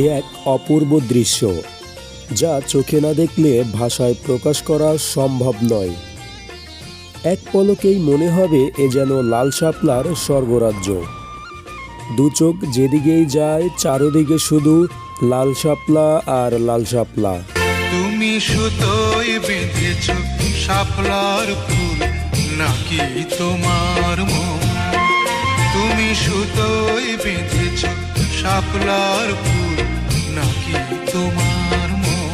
এ এক অপূর্ব দৃশ্য, যা চোখে না দেখলে ভাষায় প্রকাশ করা সম্ভব নয়। এক পলকেই মনে হবে এ যেন লাল শাপলার স্বর্গরাজ্য। দু চোখ যেদিকেই যায়, চারদিকে শুধু লাল শাপলা আর লাল শাপলা। তুমি সুতোয় বেঁধেছ শাপলার ফুল, নাকি তোমার মন? তুমি সুতোয় বেঁধেছ শাপলার ফুল নাকি তোমার মন?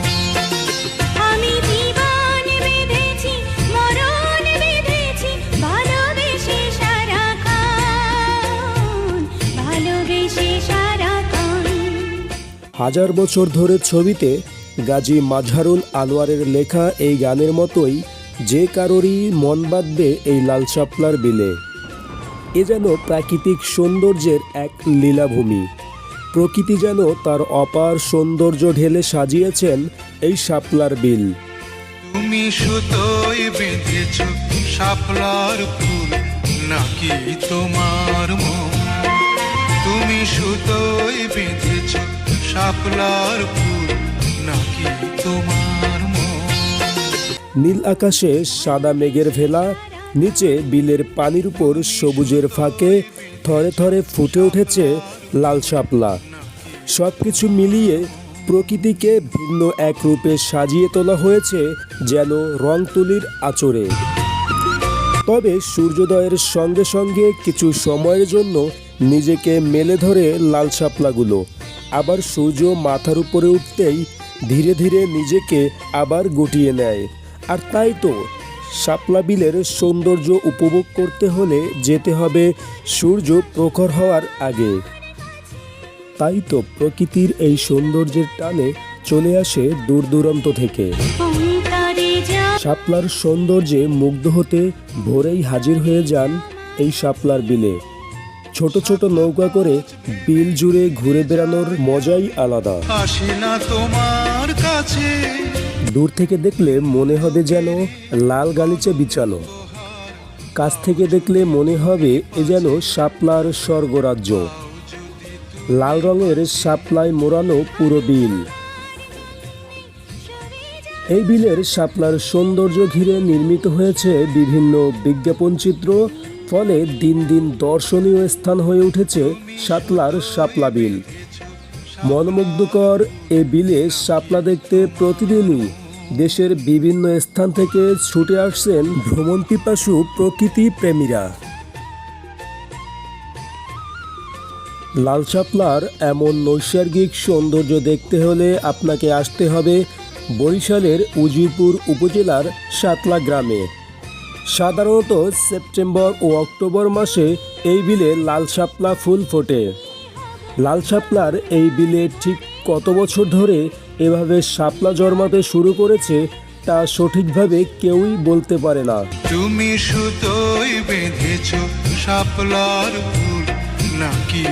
আমি জীবন বেঁধেছি মরণ বেঁধেছি ভালোবেসে সারাক্ষণ ভালোবেসে সারাক্ষণ হাজার বছর ধরে ছবিতে গাজী মাজহারুল আনোয়ারের লেখা এই গানের মতোই যে কারোরই মন বাঁধবে এই লাল শাপলার বিলে। এ যেন প্রাকৃতিক সৌন্দর্যের এক লীলাভূমি। প্রকৃতি যেন তার অপার সৌন্দর্য ঢেলে সাজিয়েছেন এই শাপলার বিল। তুমি সুতোয় বেঁধেছ শাপলার ফুল নাকি তোমার মন? তুমি সুতোয় বেঁধেছ শাপলার ফুল নাকি তোমার মন? নীল আকাশে সাদা মেঘের ভেলা নিচে বিলের পানির উপর সবুজের ফাঁকে থরে থরে ফুটে উঠেছে লাল শাপলা। সব কিছু মিলিয়ে প্রকৃতিকে ভিন্ন এক রূপে সাজিয়ে তোলা হয়েছে যেন রং তুলির আচরে তবে সূর্যোদয়ের সঙ্গে সঙ্গে কিছু সময়ের জন্য নিজেকে মেলে ধরে লাল শাপলাগুলো। আবার সূর্য মাথার উপরে উঠতেই ধীরে ধীরে নিজেকে আবার গুটিয়ে নেয়। আর তাই তো শাপলা বিলের সৌন্দর্য উপভোগ করতে হলে যেতে হবে সূর্য প্রখর হওয়ার আগে। তাই তো প্রকৃতির এই সৌন্দর্যের টানে চলে আসে দূর দূরান্ত থেকে। শাপলার সৌন্দর্যে মুগ্ধ হতে ভোরেই হাজির হয়ে যান এই শাপলার বিলে। ছোট ছোট নৌকা করে বিল জুড়ে ঘুরে বেড়ানোর মজাই আলাদা। তোমার কাছে। দূর থেকে দেখলে মনে হবে যেন লাল গালিচে বিছানো। কাছ থেকে দেখলে মনে হবে এ যেন শাপলার স্বর্গরাজ্য। লাল রঙের শাপলায় মোড়ানো পুরো বিল। এই বিলের শাপলার সৌন্দর্য ঘিরে নির্মিত হয়েছে বিভিন্ন বিজ্ঞাপন চিত্র, ফলে দিন দিন দর্শনীয় স্থান হয়ে উঠেছে শাপলার শাপলা বিল। মনোমুগ্ধকর এ বিলে শাপলা দেখতে প্রতিদিনই দেশের বিভিন্ন স্থান থেকে ছুটে আসছেন ভ্রমণ পিপাসু প্রকৃতি প্রেমীরা। লাল শাপলার এমন নৈসর্গিক সৌন্দর্য দেখতে হলে আপনাকে আসতে হবে বরিশালের উজিরপুর উপজেলার সাতলা গ্রামে। সাধারণত সেপ্টেম্বর ও অক্টোবর মাসে এই বিলে লাল শাপলা ফুল ফোটে। লাল শাপলার এই বিলে ঠিক কত বছর ধরে এভাবে শাপলা জন্মাতে শুরু করেছে তা সঠিকভাবে কেউই বলতে পারে না। তুমি সুতোই বেঁধেছ শাপলার ফুল, নাকি